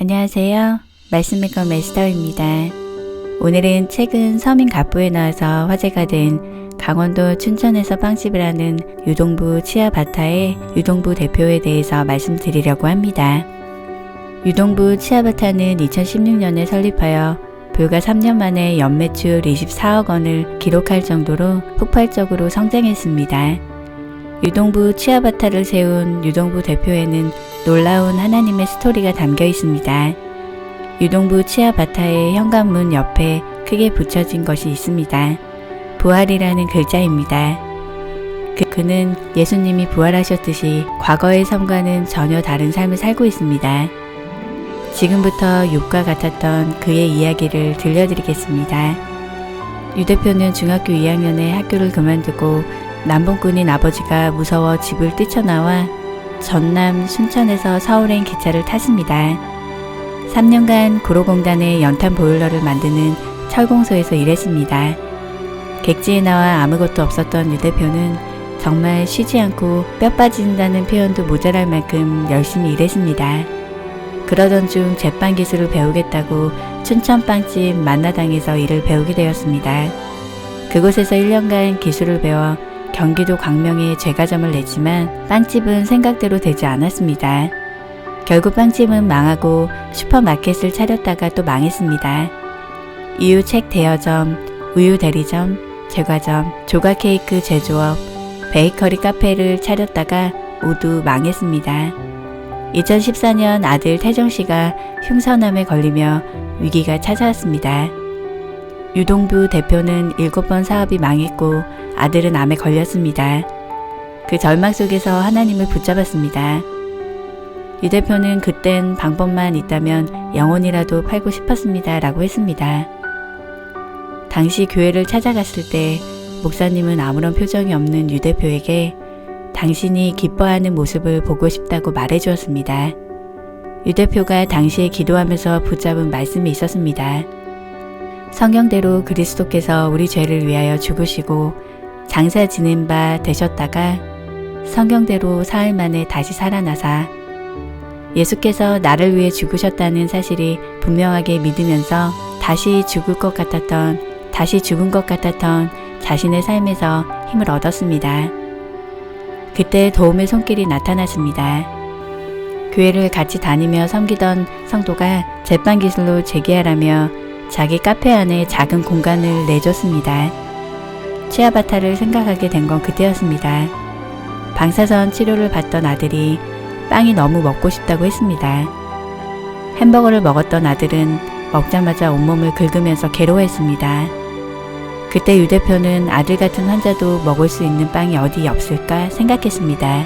안녕하세요. 말씀메커 메스터입니다. 오늘은 최근 서민 갑부에 나와서 화제가 된 강원도 춘천에서 빵집을 하는 유동부 치아바타의 유동부 대표에 대해서 말씀드리려고 합니다. 유동부 치아바타는 2016년에 설립하여 불과 3년 만에 연매출 24억 원을 기록할 정도로 폭발적으로 성장했습니다. 유동부 치아바타를 세운 유동부 대표에는 놀라운 하나님의 스토리가 담겨 있습니다. 유동부 치아바타의 현관문 옆에 크게 붙여진 것이 있습니다. 부활이라는 글자입니다. 그, 그는 예수님이 부활하셨듯이 과거의 삶과는 전혀 다른 삶을 살고 있습니다. 지금부터 육과 같았던 그의 이야기를 들려드리겠습니다. 유 대표는 중학교 2학년에 학교를 그만두고 남봉꾼인 아버지가 무서워 집을 뛰쳐나와 전남 순천에서 서울행 기차를 탔습니다. 3년간 구로공단의 연탄 보일러를 만드는 철공소에서 일했습니다. 객지에 나와 아무것도 없었던 유 대표는 정말 쉬지 않고 뼈 빠진다는 표현도 모자랄 만큼 열심히 일했습니다. 그러던 중 제빵 기술을 배우겠다고 춘천빵집 만나당에서 일을 배우게 되었습니다. 그곳에서 1년간 기술을 배워 경기도 광명에 제과점을 냈지만 빵집은 생각대로 되지 않았습니다. 결국 빵집은 망하고 슈퍼마켓을 차렸다가 또 망했습니다. 이후 책 대여점, 우유 대리점, 제과점, 조각 케이크 제조업, 베이커리 카페를 차렸다가 모두 망했습니다. 2014년 아들 태정 씨가 흉선암에 걸리며 위기가 찾아왔습니다. 유동부 대표는 7번 사업이 망했고 아들은 암에 걸렸습니다. 그 절망 속에서 하나님을 붙잡았습니다. 유 대표는 그땐 방법만 있다면 영혼이라도 팔고 싶었습니다. 라고 했습니다. 당시 교회를 찾아갔을 때 목사님은 아무런 표정이 없는 유 대표에게 당신이 기뻐하는 모습을 보고 싶다고 말해 주었습니다. 유 대표가 당시에 기도하면서 붙잡은 말씀이 있었습니다. 성경대로 그리스도께서 우리 죄를 위하여 죽으시고 장사 지낸 바 되셨다가 성경대로 사흘 만에 다시 살아나사 예수께서 나를 위해 죽으셨다는 사실이 분명하게 믿으면서 다시 죽을 것 같았던, 다시 죽은 것 같았던 자신의 삶에서 힘을 얻었습니다. 그때 도움의 손길이 나타났습니다. 교회를 같이 다니며 섬기던 성도가 제빵 기술로 재개하라며 자기 카페 안에 작은 공간을 내줬습니다. 치아바타를 생각하게 된 건 그때였습니다. 방사선 치료를 받던 아들이 빵이 너무 먹고 싶다고 했습니다. 햄버거를 먹었던 아들은 먹자마자 온몸을 긁으면서 괴로워했습니다. 그때 유 대표는 아들 같은 환자도 먹을 수 있는 빵이 어디 없을까 생각했습니다.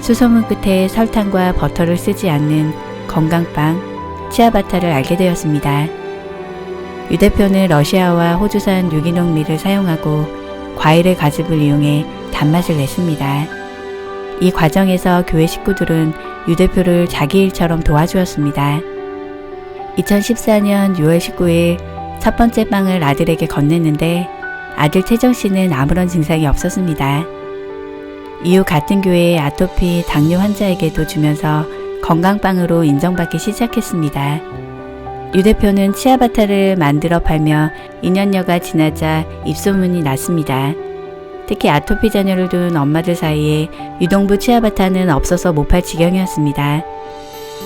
수소문 끝에 설탕과 버터를 쓰지 않는 건강빵 치아바타를 알게 되었습니다. 유 대표는 러시아와 호주산 유기농 밀을 사용하고 과일의 가즙을 이용해 단맛을 냈습니다. 이 과정에서 교회 식구들은 유 대표를 자기 일처럼 도와주었습니다. 2014년 6월 19일 첫 번째 빵을 아들에게 건넸는데 아들 태정 씨는 아무런 증상이 없었습니다. 이후 같은 교회의 아토피 당뇨 환자에게도 주면서 건강빵으로 인정받기 시작했습니다. 유 대표는 치아바타를 만들어 팔며 2년여가 지나자 입소문이 났습니다. 특히 아토피 자녀를 둔 엄마들 사이에 유동부 치아바타는 없어서 못 팔 지경이었습니다.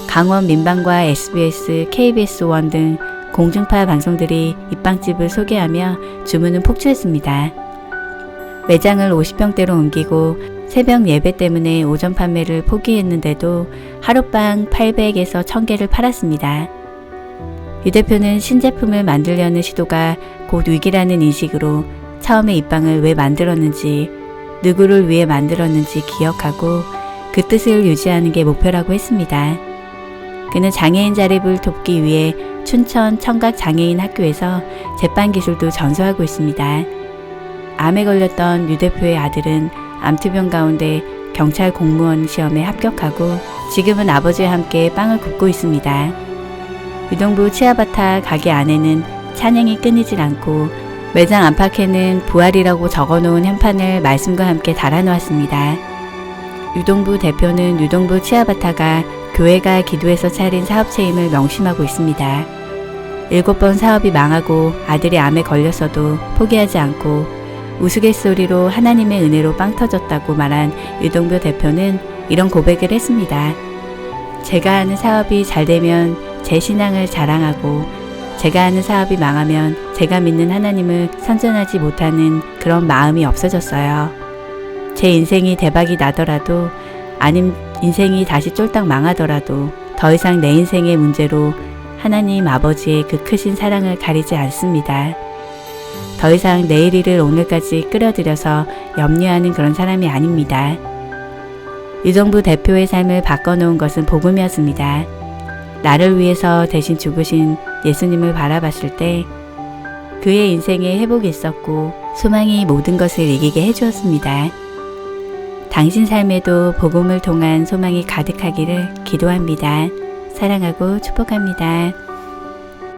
강원 민방과 SBS, KBS1 등 공중파 방송들이 이 빵집을 소개하며 주문은 폭주했습니다. 매장을 50평대로 옮기고 새벽 예배 때문에 오전 판매를 포기했는데도 하룻밤 800에서 1000개를 팔았습니다. 유 대표는 신제품을 만들려는 시도가 곧 위기라는 인식으로 처음에 이 빵을 왜 만들었는지, 누구를 위해 만들었는지 기억하고 그 뜻을 유지하는 게 목표라고 했습니다. 그는 장애인 자립을 돕기 위해 춘천 청각 장애인 학교에서 제빵 기술도 전수하고 있습니다. 암에 걸렸던 유 대표의 아들은 암투병 가운데 경찰 공무원 시험에 합격하고 지금은 아버지와 함께 빵을 굽고 있습니다. 유동부 치아바타 가게 안에는 찬양이 끊이질 않고 매장 안팎에는 부활이라고 적어놓은 현판을 말씀과 함께 달아놓았습니다. 유동부 대표는 유동부 치아바타가 교회가 기도해서 차린 사업체임을 명심하고 있습니다. 일곱 번 사업이 망하고 아들이 암에 걸렸어도 포기하지 않고 우스갯소리로 하나님의 은혜로 빵 터졌다고 말한 유동표 대표는 이런 고백을 했습니다. 제가 하는 사업이 잘 되면 제 신앙을 자랑하고 제가 하는 사업이 망하면 제가 믿는 하나님을 선전하지 못하는 그런 마음이 없어졌어요. 제 인생이 대박이 나더라도 아님 인생이 다시 쫄딱 망하더라도 더 이상 내 인생의 문제로 하나님 아버지의 그 크신 사랑을 가리지 않습니다. 더 이상 내일 일을 오늘까지 끌어들여서 염려하는 그런 사람이 아닙니다. 유정부 대표의 삶을 바꿔놓은 것은 복음이었습니다. 나를 위해서 대신 죽으신 예수님을 바라봤을 때 그의 인생에 회복이 있었고 소망이 모든 것을 이기게 해주었습니다. 당신 삶에도 복음을 통한 소망이 가득하기를 기도합니다. 사랑하고 축복합니다.